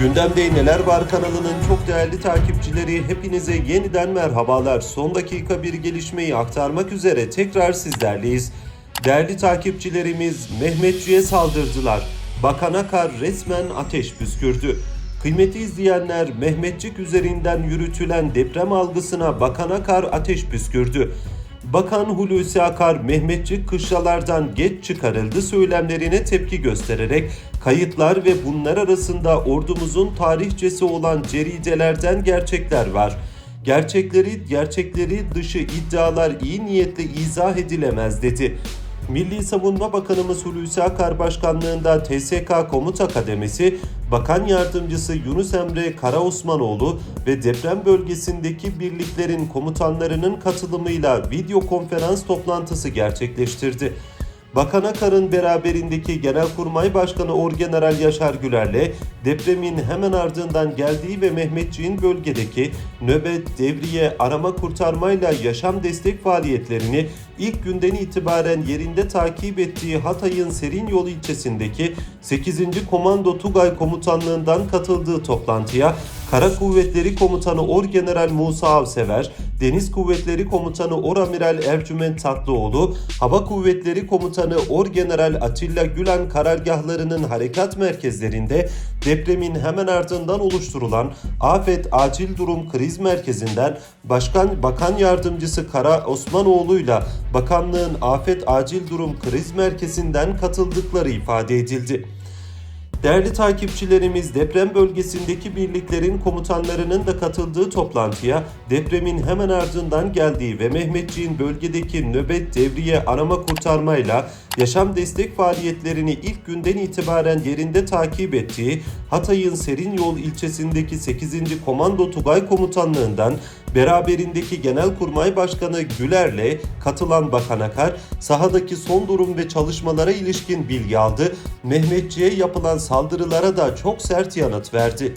Gündemde Neler Var kanalının çok değerli takipçileri hepinize yeniden merhabalar. Son dakika bir gelişmeyi aktarmak üzere tekrar sizlerleyiz. Değerli takipçilerimiz Mehmetçiğe saldırdılar. Bakan Akar resmen ateş püskürdü. Kıymetli izleyenler Mehmetçik üzerinden yürütülen deprem algısına Bakan Akar ateş püskürdü. Bakan Hulusi Akar Mehmetçik kışlalardan geç çıkarıldı söylemlerine tepki göstererek kayıtlar ve bunlar arasında ordumuzun tarihçesi olan ceridelerden gerçekler var. Gerçekleri gerçekleri dışı iddialar iyi niyetle izah edilemez dedi. Milli Savunma Bakanımız Hulusi Akar Başkanlığında TSK Komuta Kademesi, Bakan Yardımcısı Yunus Emre Karaosmanoğlu ve deprem bölgesindeki birliklerin komutanlarının katılımıyla video konferans toplantısı gerçekleştirdi. Bakan Akar'ın beraberindeki Genelkurmay Başkanı Orgeneral Yaşar Güler'le depremin hemen ardından geldiği ve Mehmetçiğin bölgedeki nöbet, devriye, arama kurtarmayla yaşam destek faaliyetlerini ilk günden itibaren yerinde takip ettiği Hatay'ın Serinyol ilçesindeki 8. Komando Tugay Komutanlığından katıldığı toplantıya Kara Kuvvetleri Komutanı Orgeneral Musa Avsever, Deniz Kuvvetleri Komutanı Oramiral Ercüment Tatlıoğlu, Hava Kuvvetleri Komutanı Orgeneral Atilla Gülen karargahlarının harekat merkezlerinde depremin hemen ardından oluşturulan Afet Acil Durum Kriz Merkezi'nden Başkan Bakan Yardımcısı Kara Osmanoğlu'yla bakanlığın Afet Acil Durum Kriz Merkezi'nden katıldıkları ifade edildi. Değerli takipçilerimiz deprem bölgesindeki birliklerin komutanlarının da katıldığı toplantıya depremin hemen ardından geldiği ve Mehmetçiğin bölgedeki nöbet devriye arama kurtarmayla yaşam destek faaliyetlerini ilk günden itibaren yerinde takip ettiği Hatay'ın Serinyol ilçesindeki 8. Komando Tugay Komutanlığından beraberindeki Genelkurmay Başkanı Güler'le katılan Bakan Akar sahadaki son durum ve çalışmalara ilişkin bilgi aldı. Mehmetçiğe yapılan saldırılara da çok sert yanıt verdi.